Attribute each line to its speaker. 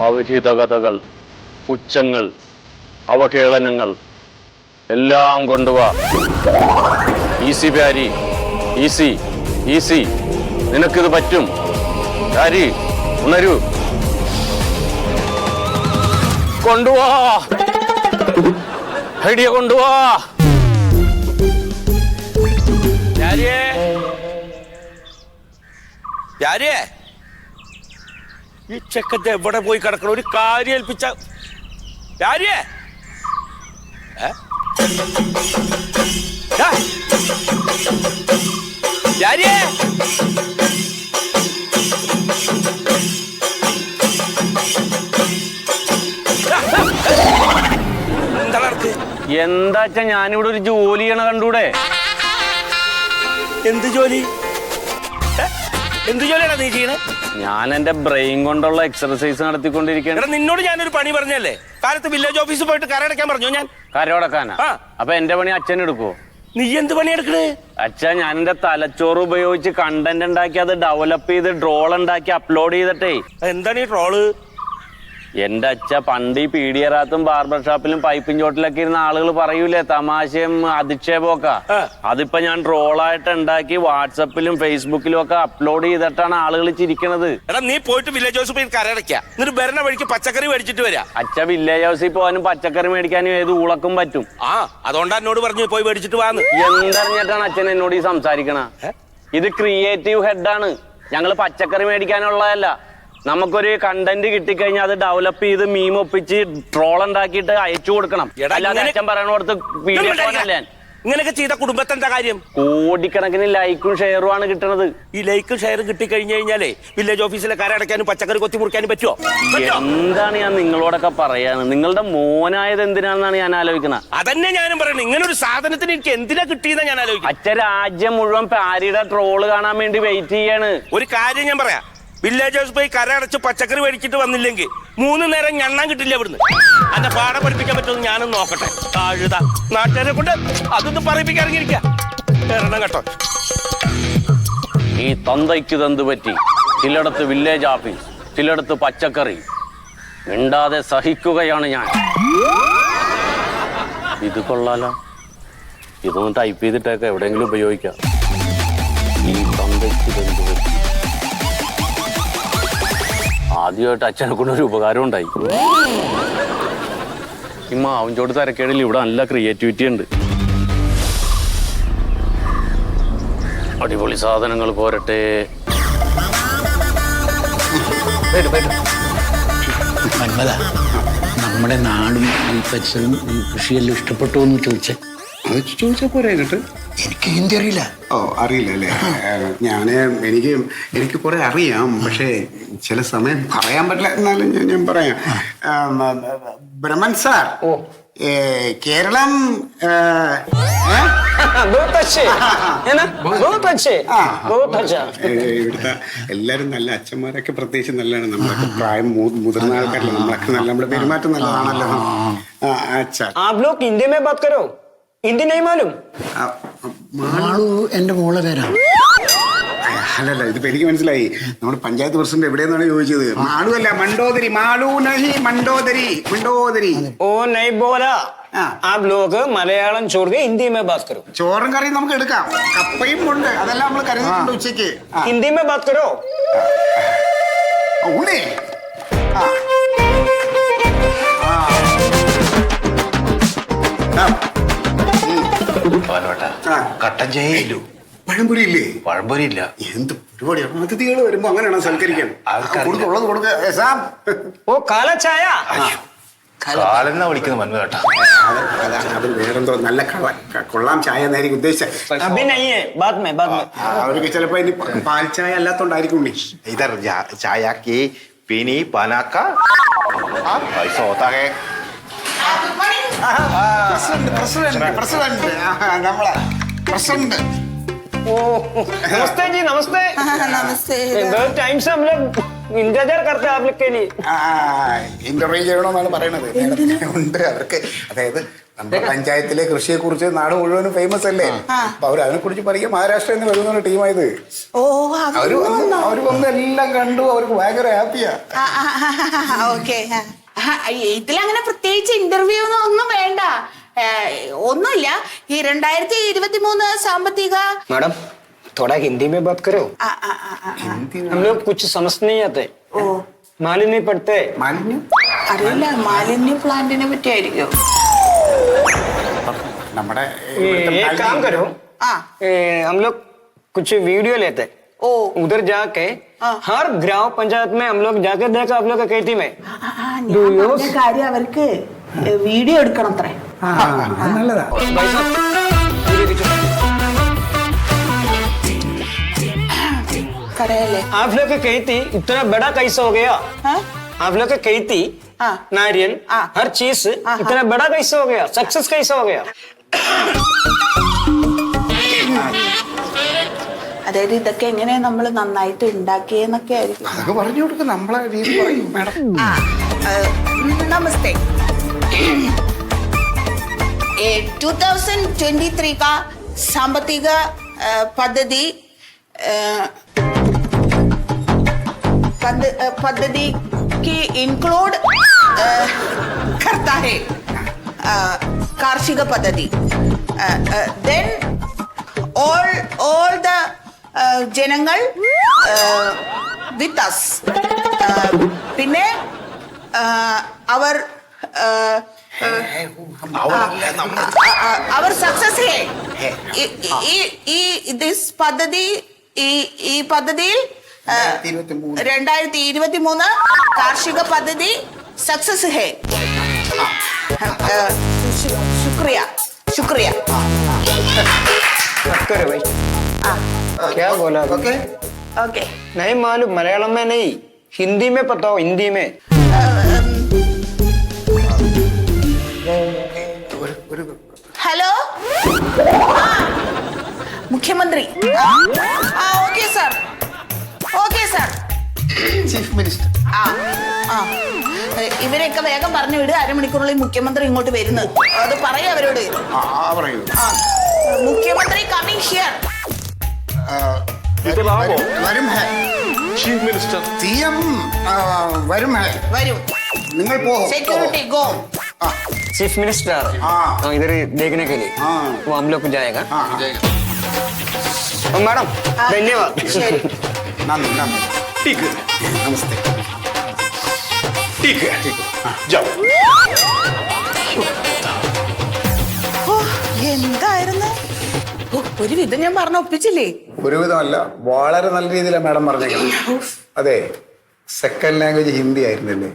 Speaker 1: അവിഹിത കഥകൾ പുച്ഛങ്ങൾ അവഹേളനങ്ങൾ എല്ലാം കൊണ്ടുവാ പ്യാരി ഈസി ഈസി നിനക്കിത് പറ്റും. പ്യാരി ഉണരൂ. കൊണ്ടുവാ ഐഡിയ കൊണ്ടുവാ പ്യാരിയേ
Speaker 2: ഈ ചെക്കത്തെ എവിടെ പോയി കിടക്കണം? ഒരു കാര്യം ഏൽപ്പിച്ച കാര്യേ?
Speaker 1: എന്താച്ചാ ഞാനിവിടെ ഒരു ജോലി ചെയ്യണ കണ്ടൂടെ?
Speaker 2: എന്ത് ജോലി? എന്ത് ജോലിയാണ് നീ ചെയ്യണേ?
Speaker 1: ഞാൻ എന്റെ ബ്രെയിൻ കൊണ്ടുള്ള എക്സർസൈസ് നടത്തിക്കൊണ്ടിരിക്കുകയാണ്.
Speaker 2: എടാ നിന്നോട് ഞാനൊരു പണി പറഞ്ഞല്ലേ? കാലത്ത് വില്ലേജ് ഓഫീസിൽ പോയിട്ട് കരടക്കാൻ പറഞ്ഞു ഞാൻ?
Speaker 1: കരയോടക്കാനാ?
Speaker 2: ആ.
Speaker 1: അപ്പൊ എന്റെ പണി അച്ഛൻ എടുക്കുവോ?
Speaker 2: നീ എന്ത് പണി പണിയെടുക്കണേ
Speaker 1: അച്ഛാ ഞാൻ എന്റെ തലച്ചോറ് ഉപയോഗിച്ച് കണ്ടന്റ് ഉണ്ടാക്കി അത് ഡെവലപ്പ് ചെയ്ത് ഡ്രോൾ ഉണ്ടാക്കി അപ്ലോഡ് ചെയ്തിട്ടേ.
Speaker 2: എന്താണ് ഈ ട്രോൾ
Speaker 1: എന്റെ അച്ഛ പണ്ട് ഈ പീഡിയറാത്തും ബാർബർ ഷോപ്പിലും പൈപ്പിംഗ് ചോട്ടിലൊക്കെ ഇരുന്ന ആളുകൾ പറയൂലേ തമാശയും അധിക്ഷേപമൊക്കെ. അതിപ്പോ ഞാൻ ട്രോളായിട്ട് ഉണ്ടാക്കി വാട്സപ്പിലും ഫേസ്ബുക്കിലും ഒക്കെ അപ്ലോഡ് ചെയ്തിട്ടാണ് ആളുകൾ ചിരിക്കണത്.
Speaker 2: എടാ നീ പോയിട്ട് വില്ലേജ് ഹൗസിൽ പോയി കരടയ്ക്ക എന്നിട്ട് വരണ വഴിക്ക് പച്ചക്കറി മേടിച്ചിട്ട് വരാ.
Speaker 1: അച്ഛ വില്ലേജ് ഹൗസിൽ പോകാനും പച്ചക്കറി മേടിക്കാനും ഏത് ഊളക്കും പറ്റും.
Speaker 2: ആ അതുകൊണ്ടാ എന്നോട് പറഞ്ഞു പോയി മേടിച്ചിട്ട് വാന്ന്
Speaker 1: എന്തറിഞ്ഞിട്ടാണ് അച്ഛൻ എന്നോട് ഈ സംസാരിക്കണ? ഇത് ക്രിയേറ്റീവ് ഹെഡാണ് ഞങ്ങൾ പച്ചക്കറി മേടിക്കാനുള്ളതല്ല. നമുക്കൊരു കണ്ടന്റ് കിട്ടിക്കഴിഞ്ഞാൽ അത് ഡെവലപ്പ് ചെയ്ത് മീം ഒപ്പിച്ച് ട്രോൾ ഉണ്ടാക്കിയിട്ട് അയച്ചു കൊടുക്കണം. അല്ലാതെ അച്ഛൻ പറയണോടത്ത് വീഡിയോ
Speaker 2: ഇങ്ങനെയൊക്കെ ചെയ്ത കുടുംബത്തിന്റെ കാര്യം?
Speaker 1: കോടിക്കണക്കിന് ലൈക്കും ഷെയറും ആണ് കിട്ടണത്.
Speaker 2: ഈ ലൈക്കും ഷെയറും കിട്ടി കഴിഞ്ഞു കഴിഞ്ഞാലേ വില്ലേജ് ഓഫീസിലെ കരടയ്ക്കാനും പച്ചക്കറി കൊത്തി മുറിക്കാനും പറ്റുമോ
Speaker 1: എന്താണ് ഞാൻ നിങ്ങളോടൊക്കെ പറയാണ്? നിങ്ങളുടെ മോനായത് എന്തിനാണെന്നാണ് ഞാൻ ആലോചിക്കുന്നത്
Speaker 2: അതന്നെ ഞാനും പറയുന്നത് ഇങ്ങനെ ഒരു സാധനത്തിന് എനിക്ക് എന്തിനാ കിട്ടിയെന്ന് ഞാൻ ആലോചിക്കും
Speaker 1: അച്ഛ രാജ്യം മുഴുവൻ പാരിയുടെ ട്രോൾ കാണാൻ വേണ്ടി വെയിറ്റ് ചെയ്യാണ്.
Speaker 2: ഒരു കാര്യം ഞാൻ പറയാം. വില്ലേജ് ഹൗസ് പോയി കരടച്ച് പച്ചക്കറി മേടിച്ചിട്ട് വന്നില്ലെങ്കിൽ മൂന്ന് നേരം ഞണ്ണാൻ കിട്ടില്ല ഇവിടുന്ന്. അന്നെ പാഠം പഠിപ്പിക്കാൻ പറ്റുമെന്ന് ഞാനും നോക്കട്ടെ. താഴുത. നാട്ടുകാരെ കൊണ്ട് അതൊന്ന് പറയിപ്പിക്കാൻ ഇറങ്ങിയിരിക്ക. കേട്ടോ.
Speaker 1: ഈ തന്തയ്ക്ക് തന്ത് പറ്റി ചിലയിടത്ത് വില്ലേജ് ഓഫീസ് ചിലയിടത്ത് പച്ചക്കറി. മിണ്ടാതെ സഹിക്കുകയാണ് ഞാൻ. ഇത് കൊള്ളാലോ. ഇതൊന്ന് ടൈപ്പ് ചെയ്തിട്ടൊക്കെ എവിടെയെങ്കിലും ഉപയോഗിക്കാം. ഈ തന്തയ്ക്ക് തന്ത് പറ്റി. ആദ്യമായിട്ട് അച്ഛനെ കൊണ്ട് ഒരു ഉപകാരം ഉണ്ടായി. ഈ മാവിൻചോട് തരക്കേടിൽ ഇവിടെ നല്ല ക്രിയേറ്റിവിറ്റി ഉണ്ട്. അടിപൊളി സാധനങ്ങൾ പോരട്ടെ.
Speaker 3: മന്മത നമ്മുടെ നാടും ഈ പരിസരവും ഈ കൃഷിയെല്ലാം ഇഷ്ടപ്പെട്ടു എന്ന് ചോദിച്ചേ.
Speaker 4: അത് ചോദിച്ചാൽ പോരാ എന്നിട്ട്?
Speaker 3: എനിക്ക് ഹിന്ദി അറിയില്ല
Speaker 4: ഓ അറിയില്ല അല്ലേ ഞാൻ എനിക്ക് എനിക്ക് കുറെ അറിയാം പക്ഷേ ചില സമയം പറയാൻ പറ്റില്ല എന്നാലും ഞാൻ ഞാൻ പറയാം ആം, ബ്രഹ്മൻ സാർ ഏ, കേരളം ഏ, ഏ?
Speaker 5: बहुत अच्छे है ना बहुत अच्छे
Speaker 4: ആ.
Speaker 5: बहुत अच्छा
Speaker 4: ഏ, ഇവിടുത്തെ എല്ലാരും നല്ല അച്ഛന്മാരൊക്കെ പ്രത്യേകിച്ച് നല്ലതാണ് നമ്മളൊക്കെ പ്രായം മു- മുതിർന്ന ആൾക്കാരല്ലേ നമ്മളൊക്കെ നല്ല നമ്മുടെ പെരുമാറ്റം നല്ലതാണല്ലോ ആ, അച്ഛാ
Speaker 5: आप लोग हिंदी में बात करो हिंदी नहीं मालूम
Speaker 4: ആ,
Speaker 3: മാളു എന്റെ മോളെ പേരാണ്.
Speaker 4: അല്ലല്ല ഇത് എനിക്ക് മനസ്സിലായി. നമ്മുടെ പഞ്ചായത്ത് പ്രസിഡന്റ് എവിടെയെന്നാണ് ചോദിച്ചത്? മാളു അല്ല മണ്ടോദരി. മാളു നഹി മണ്ടോദരി. മണ്ടോദരി. ഓ
Speaker 5: നൈ ബോലാ. ആ. ബ്ലോക്ക് മലയാളം ചോറ് ഹിന്ദിമേ ബാത് കരോ.
Speaker 4: ചോറും കറിയും നമുക്ക് എടുക്കാം. കപ്പയും ഉണ്ട്. അതെല്ലാം നമ്മൾ കരുതുന്നുണ്ട് ഉച്ചയ്ക്ക്.
Speaker 5: ഹിന്ദിമേ ഭാസ്കരോ
Speaker 4: കരോ. ഉള്ളേ ആ. ആ. പാലോട്ട
Speaker 6: കട്ടൻ ചായയില്ലോ
Speaker 4: പഴംപൊരി
Speaker 6: പഴംപൊരി ഇല്ല.
Speaker 4: എന്ത് പരിപാടിയാണ് വരുമ്പോ അങ്ങനെയാണ് സൽക്കരിക്കാൻ? കൊടുക്കുള്ളത് ഓ നല്ല ചായ
Speaker 6: പിനി പനാക്ക.
Speaker 4: പ്രസിഡന്റ് പ്രസിഡന്റ് പ്രസിഡന്റ് ആ, നമ്മളെ പ്രസിഡന്റ്
Speaker 5: ओ नमस्ते जी नमस्ते
Speaker 7: नमस्ते
Speaker 5: बहुत टाइम से हम लोग इंतजार करते हैं आप लोग के लिए
Speaker 4: ഇന്റർവ്യൂ ചെയ്യണമെന്നാണ് പറയണത് ഉണ്ട് അവർക്ക് അതായത് നമ്മുടെ പഞ്ചായത്തിലെ കൃഷിയെ കുറിച്ച് നാട് മുഴുവനും ഫേമസ് അല്ലേ അപ്പൊ അവർ അതിനെ കുറിച്ച് പഠിക്കാൻ മഹാരാഷ്ട്രയിൽ നിന്ന് വരുന്ന ടീമായത്
Speaker 7: ഓ
Speaker 4: അവര് വന്ന് അവര് വന്ന് എല്ലാം കണ്ടു അവർക്ക് ഭയങ്കര ഹാപ്പിയാ
Speaker 7: ഓക്കെ ഇതിലങ്ങനെ പ്രത്യേകിച്ച് ഇന്റർവ്യൂ ഒന്നും വേണ്ട ഏ, ഒന്നുമില്ല ഈ രണ്ടായിരത്തി ഇരുപത്തി മൂന്ന് സാമ്പത്തിക
Speaker 5: मैडम थोड़ा हिंदी में बात करो
Speaker 7: ആ, ആ, ആ, ആ, ആ.
Speaker 5: हम लोग कुछ समझ नहीं आते
Speaker 7: ഓ
Speaker 5: मालूम नहीं पड़ते
Speaker 4: മാലിന്യം
Speaker 7: അറിയില്ല മാലിന്യ പ്ലാന്റിനെ പറ്റിയായിരിക്കും
Speaker 4: നമ്മുടെ
Speaker 5: ये
Speaker 4: ഇവിടുത്തെ
Speaker 5: एक काम
Speaker 4: മാലിന്യം-
Speaker 5: करो
Speaker 7: ആ
Speaker 5: ए, हम लोग कुछ वीडियो लेते
Speaker 7: ഓ
Speaker 5: उधर जाके
Speaker 7: हाँ।
Speaker 5: हर ग्राम पंचायत में हम लोग जाके देखा आप लोग का खेती में
Speaker 7: ആ, ആ, ഞാൻ പറഞ്ഞ കാര്യം അവർക്ക് വീഡിയോ എടുക്കണം അത്രേ
Speaker 4: ആ, അത് നല്ലതാ
Speaker 5: भाई साहब वीडियो खींचो।
Speaker 7: കടയല്ലേ
Speaker 5: आप लोग का खेती इतना बड़ा कैसे हो गया
Speaker 7: हाँ?
Speaker 5: आप लोग का खेती
Speaker 7: हाँ।
Speaker 5: नारियल
Speaker 7: हाँ।
Speaker 5: हर चीज
Speaker 7: हाँ,
Speaker 5: इतना बड़ा कैसे हो गया सक्सेस कैसे हो गया
Speaker 7: അതായത് ഇതൊക്കെ എങ്ങനെ നമ്മൾ നന്നായിട്ട് ഉണ്ടാക്കിയെന്നൊക്കെ ആയിരിക്കും.
Speaker 4: അതൊക്കെ പറഞ്ഞു കൊടുക്കും നമ്മളെ രീതി പറയും
Speaker 7: का സാമ്പത്തിക പദ്ധതി പദ്ധതിക്ക് ഇൻക്ലൂഡ് करता है കാർഷിക പദ്ധതി. ഏഹ്, ഏഹ്, ജനങ്ങൾ വിത്ത് അസ് പിന്നെ അവർ അവർ സക്സസ് ഈ പദ്ധതി ഈ ഈ പദ്ധതിയിൽ രണ്ടായിരത്തി ഇരുപത്തി മൂന്ന് കാർഷിക പദ്ധതി സക്സസ് ഹേ. ശുക്രിയ ശുക്രിയ.
Speaker 5: क्या बोला अभी?
Speaker 4: ഓക്കെ
Speaker 7: ഓക്കെ
Speaker 5: नहीं मालूम मलयालम में नहीं हिंदी में पता हो हिंदी में
Speaker 7: ഹലോ ആ, മുഖ്യമന്ത്രി ആ, ആ okay sir okay sir
Speaker 4: chief minister
Speaker 7: ആ ആ ഏ, ഇവരെയൊക്കെ വേഗം പറഞ്ഞു വിടുക അരമണിക്കൂറിനുള്ളിൽ മുഖ്യമന്ത്രി ഇങ്ങോട്ട് വരുന്നു അത് പറയാ അവരോട്
Speaker 4: ആ പറയൂ
Speaker 7: ആ മുഖ്യമന്ത്രി കമ്മിങ് ഹിയർ
Speaker 4: വരും ഹേ
Speaker 6: चीफ मिनिस्टर
Speaker 4: സി എം വരും ഹേ
Speaker 7: വരൂ
Speaker 4: നിങ്ങൾ പോകും
Speaker 7: സെക്യൂരിറ്റി ഗോ
Speaker 4: ആ
Speaker 5: चीफ मिनिस्टर
Speaker 4: हाँ।
Speaker 5: हाँ, इधर ही देखने के लिए
Speaker 4: हाँ।
Speaker 5: वो हम लोग को जाएगा
Speaker 4: ആ
Speaker 5: और मैडम
Speaker 7: ആ,
Speaker 5: धन्यवाद
Speaker 7: ശരി
Speaker 4: നന്ദി നന്ദി
Speaker 6: ठीक है
Speaker 4: നമസ്തേ
Speaker 6: ठीक है ठीक है जाओ
Speaker 7: ഓ, ഒരു വിധം ഞാൻ പറഞ്ഞ ഒപ്പിച്ചില്ലേ?
Speaker 4: ഒരുവിധമല്ല. വളരെ നല്ല രീതിയിലാണ് മാഡം പറഞ്ഞേക്കുന്നത്. അതെ സെക്കൻഡ് ലാംഗ്വേജ് ഹിന്ദി ആയിരുന്നല്ലേ?